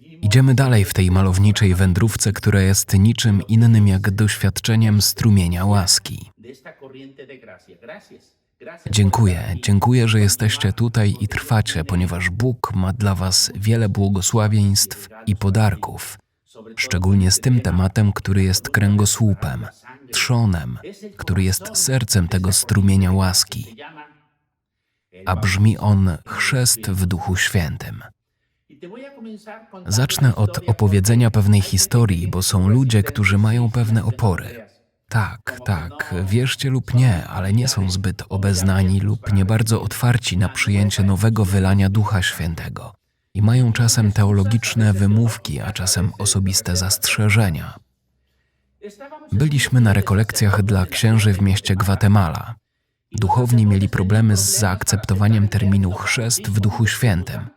Idziemy dalej w tej malowniczej wędrówce, która jest niczym innym jak doświadczeniem strumienia łaski. Dziękuję, dziękuję, że jesteście tutaj i trwacie, ponieważ Bóg ma dla Was wiele błogosławieństw i podarków, szczególnie z tym tematem, który jest kręgosłupem, trzonem, który jest sercem tego strumienia łaski, a brzmi on chrzest w Duchu Świętym. Zacznę od opowiedzenia pewnej historii, bo są ludzie, którzy mają pewne opory. creas. Tak, tak, wierzcie lub nie, ale nie są zbyt obeznani lub nie bardzo otwarci na przyjęcie nowego wylania Ducha Świętego. I mają czasem teologiczne wymówki, a czasem osobiste zastrzeżenia. Byliśmy na rekolekcjach dla księży w mieście Gwatemala. Duchowni mieli problemy z zaakceptowaniem terminu chrzest w Duchu Świętym,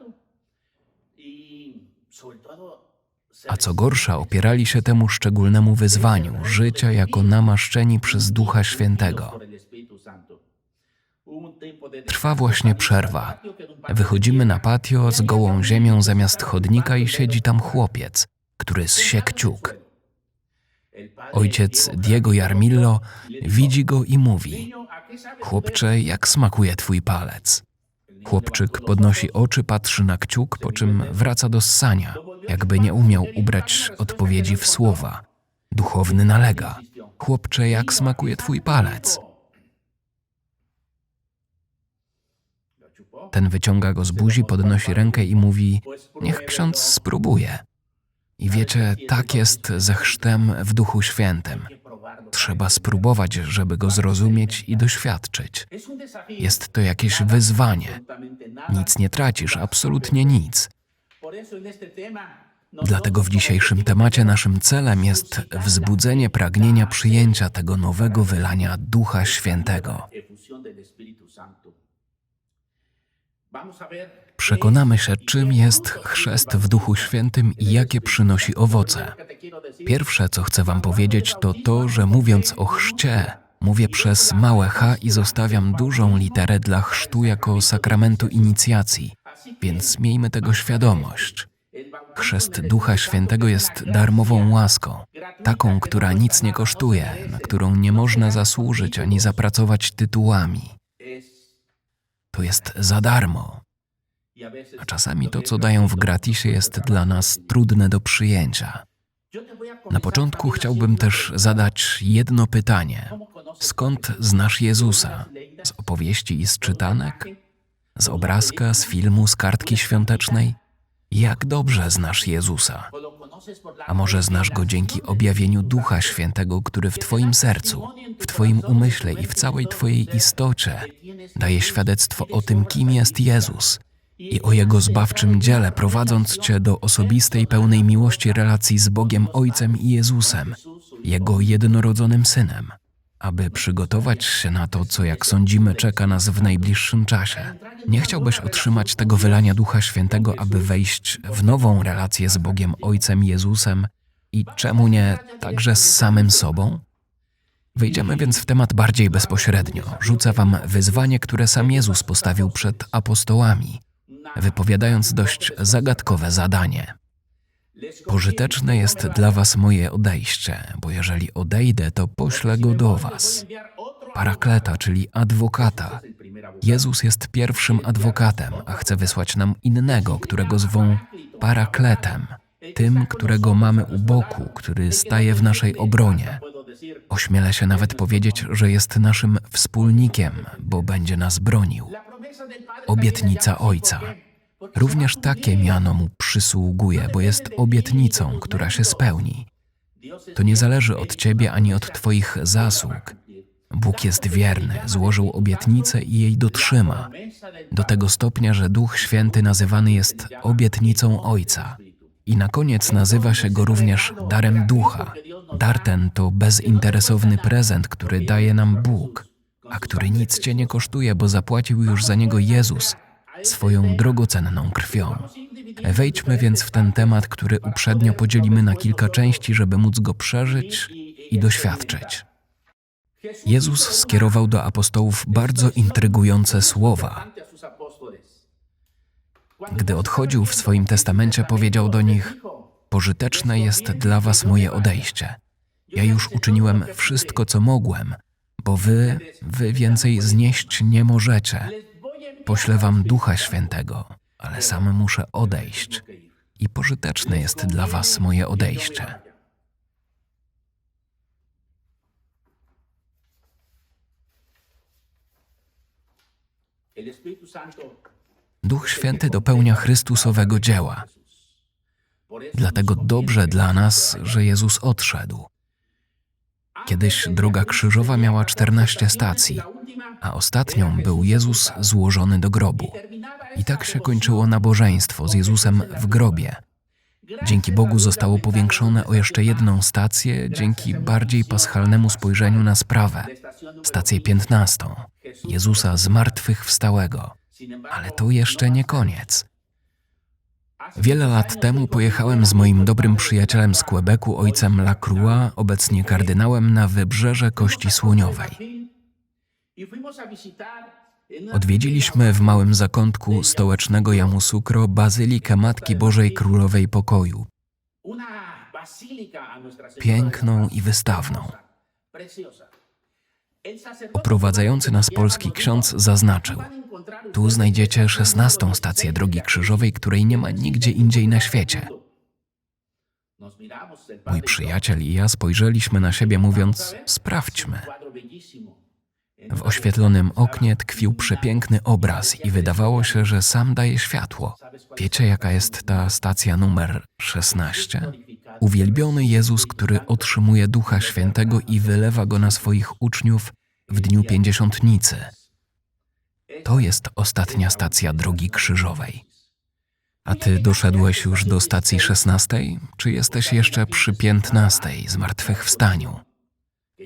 a co gorsza, opierali się temu szczególnemu wyzwaniu życia jako namaszczeni przez Ducha Świętego. Trwa właśnie przerwa. Wychodzimy na patio z gołą ziemią zamiast chodnika i siedzi tam chłopiec, który zsie kciuk. Ojciec Diego Jarmillo widzi go i mówi: Chłopcze, jak smakuje twój palec? Chłopczyk podnosi oczy, patrzy na kciuk, po czym wraca do ssania, jakby nie umiał ubrać odpowiedzi w słowa. Duchowny nalega: Chłopcze, jak smakuje twój palec? Ten wyciąga go z buzi, podnosi rękę i mówi: Niech ksiądz spróbuje. I wiecie, tak jest ze chrztem w Duchu Świętym. Trzeba spróbować, żeby go zrozumieć i doświadczyć. Jest to jakieś wyzwanie. Nic nie tracisz, absolutnie nic. Dlatego w dzisiejszym temacie naszym celem jest wzbudzenie pragnienia przyjęcia tego nowego wylania Ducha Świętego. Przekonamy się, czym jest chrzest w Duchu Świętym i jakie przynosi owoce. Pierwsze, co chcę Wam powiedzieć, to to, że mówiąc o chrzcie, mówię przez małe H i zostawiam dużą literę dla chrztu jako sakramentu inicjacji, więc miejmy tego świadomość. Chrzest Ducha Świętego jest darmową łaską, taką, która nic nie kosztuje, na którą nie można zasłużyć ani zapracować tytułami. To jest za darmo, a czasami to, co dają w gratisie, jest dla nas trudne do przyjęcia. Na początku chciałbym też zadać jedno pytanie. Skąd znasz Jezusa? Z opowieści i z czytanek? Z obrazka, z filmu, z kartki świątecznej? Jak dobrze znasz Jezusa? A może znasz go dzięki objawieniu Ducha Świętego, który w Twoim sercu, w Twoim umyśle i w całej Twojej istocie daje świadectwo o tym, kim jest Jezus i o Jego zbawczym dziele, prowadząc Cię do osobistej, pełnej miłości relacji z Bogiem Ojcem i Jezusem, Jego jednorodzonym Synem, aby przygotować się na to, co jak sądzimy czeka nas w najbliższym czasie. Nie chciałbyś otrzymać tego wylania Ducha Świętego, aby wejść w nową relację z Bogiem Ojcem Jezusem i czemu nie także z samym sobą? Wejdziemy więc w temat bardziej bezpośrednio. Rzucę Wam wyzwanie, które sam Jezus postawił przed apostołami, wypowiadając dość zagadkowe zadanie. Pożyteczne jest dla Was moje odejście, bo jeżeli odejdę, to poślę go do Was. Parakleta, czyli adwokata. Jezus jest pierwszym adwokatem, a chce wysłać nam innego, którego zwą parakletem, tym, którego mamy u boku, który staje w naszej obronie. Ośmielę się nawet powiedzieć, że jest naszym wspólnikiem, bo będzie nas bronił. Obietnica Ojca. Również takie miano mu przysługuje, bo jest obietnicą, która się spełni. To nie zależy od ciebie ani od twoich zasług. Bóg jest wierny, złożył obietnicę i jej dotrzyma, do tego stopnia, że Duch Święty nazywany jest obietnicą Ojca. I na koniec nazywa się go również darem Ducha. Dar ten to bezinteresowny prezent, który daje nam Bóg, a który nic cię nie kosztuje, bo zapłacił już za niego Jezus swoją drogocenną krwią. Wejdźmy więc w ten temat, który uprzednio podzielimy na kilka części, żeby móc go przeżyć i doświadczyć. Jezus skierował do apostołów bardzo intrygujące słowa. Gdy odchodził w swoim testamencie, powiedział do nich: Pożyteczne jest dla was moje odejście. Ja już uczyniłem wszystko, co mogłem, bo wy, wy więcej znieść nie możecie. Poślę wam Ducha Świętego, ale sam muszę odejść. I pożyteczne jest dla was moje odejście. Duch Święty dopełnia Chrystusowego dzieła. Dlatego dobrze dla nas, że Jezus odszedł. Kiedyś droga krzyżowa miała 14 stacji, a ostatnią był Jezus złożony do grobu. I tak się kończyło nabożeństwo z Jezusem w grobie. Dzięki Bogu zostało powiększone o jeszcze jedną stację dzięki bardziej paschalnemu spojrzeniu na sprawę, stację 15, Jezusa zmartwychwstałego. Ale to jeszcze nie koniec. Wiele lat temu pojechałem z moim dobrym przyjacielem z Quebecu, ojcem Lacroix, obecnie kardynałem, na wybrzeże Kości Słoniowej. Odwiedziliśmy w małym zakątku stołecznego Yamoussoukro bazylikę Matki Bożej Królowej Pokoju, piękną i wystawną. Oprowadzający nas polski ksiądz zaznaczył: Tu znajdziecie szesnastą stację drogi krzyżowej, której nie ma nigdzie indziej na świecie. Mój przyjaciel i ja spojrzeliśmy na siebie, mówiąc: Sprawdźmy. W oświetlonym oknie tkwił przepiękny obraz i wydawało się, że sam daje światło. Wiecie, jaka jest ta stacja numer 16? Uwielbiony Jezus, który otrzymuje Ducha Świętego i wylewa go na swoich uczniów w dniu pięćdziesiątnicy. To jest ostatnia stacja drogi krzyżowej. A ty doszedłeś już do stacji 16, czy jesteś jeszcze przy 15 zmartwychwstaniu?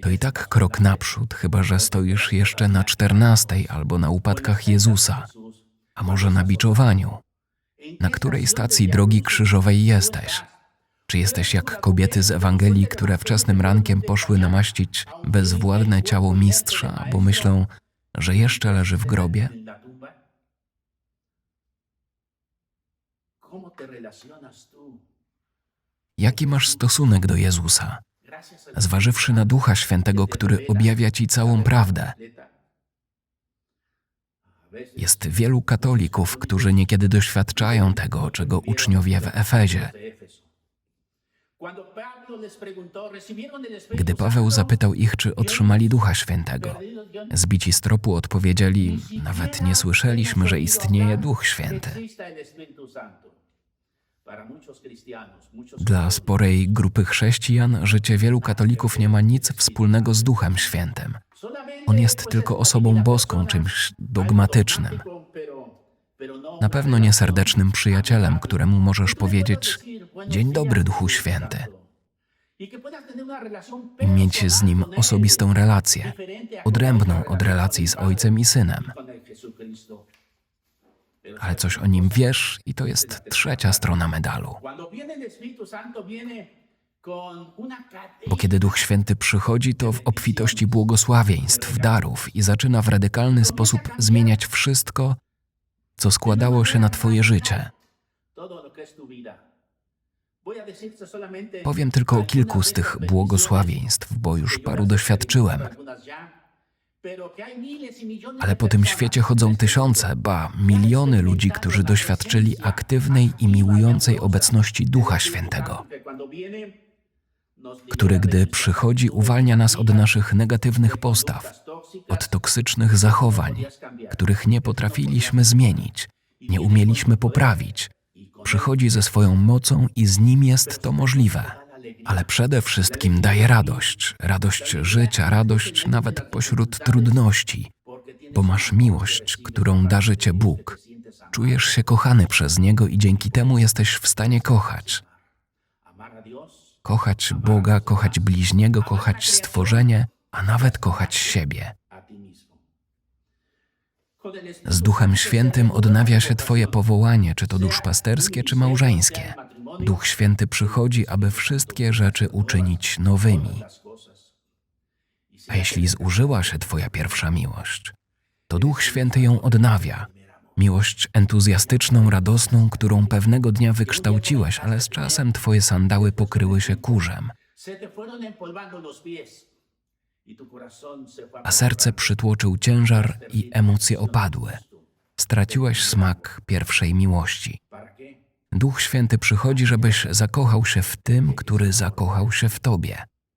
To i tak krok naprzód, chyba że stoisz jeszcze na 14 albo na upadkach Jezusa, a może na biczowaniu. Na której stacji drogi krzyżowej jesteś? Czy jesteś jak kobiety z Ewangelii, które wczesnym rankiem poszły namaścić bezwładne ciało mistrza, bo myślą, że jeszcze leży w grobie? Jaki masz stosunek do Jezusa? Zważywszy na Ducha Świętego, który objawia ci całą prawdę. Jest wielu katolików, którzy niekiedy doświadczają tego, czego uczniowie w Efezie. Gdy Paweł zapytał ich, czy otrzymali Ducha Świętego, zbici z tropu odpowiedzieli: Nawet nie słyszeliśmy, że istnieje Duch Święty. Dla sporej grupy chrześcijan życie wielu katolików nie ma nic wspólnego z Duchem Świętym. On jest tylko osobą boską, czymś dogmatycznym. Na pewno nieserdecznym przyjacielem, któremu możesz powiedzieć: Dzień dobry, Duchu Święty. I mieć z nim osobistą relację, odrębną od relacji z ojcem i synem. Ale coś o nim wiesz, i to jest trzecia strona medalu. Bo kiedy Duch Święty przychodzi, to w obfitości błogosławieństw, darów i zaczyna w radykalny sposób zmieniać wszystko, co składało się na Twoje życie. Powiem tylko o kilku z tych błogosławieństw, bo już paru doświadczyłem. Ale po tym świecie chodzą tysiące, ba, miliony ludzi, którzy doświadczyli aktywnej i miłującej obecności Ducha Świętego, który, gdy przychodzi, uwalnia nas od naszych negatywnych postaw, od toksycznych zachowań, których nie potrafiliśmy zmienić, nie umieliśmy poprawić. Przychodzi ze swoją mocą i z nim jest to możliwe ale przede wszystkim daje radość, radość życia, radość nawet pośród trudności, bo masz miłość, którą darzy cię Bóg. Czujesz się kochany przez Niego i dzięki temu jesteś w stanie kochać. Kochać Boga, kochać bliźniego, kochać stworzenie, a nawet kochać siebie. Z Duchem Świętym odnawia się Twoje powołanie, czy to duszpasterskie, czy małżeńskie. Duch Święty przychodzi, aby wszystkie rzeczy uczynić nowymi. A jeśli zużyła się Twoja pierwsza miłość, to Duch Święty ją odnawia, Miłość entuzjastyczną, radosną, którą pewnego dnia wykształciłeś, ale z czasem twoje sandały pokryły się kurzem, a serce przytłoczył ciężar i emocje opadły. Straciłeś smak pierwszej miłości. Duch Święty przychodzi, żebyś zakochał się w tym, który zakochał się w tobie.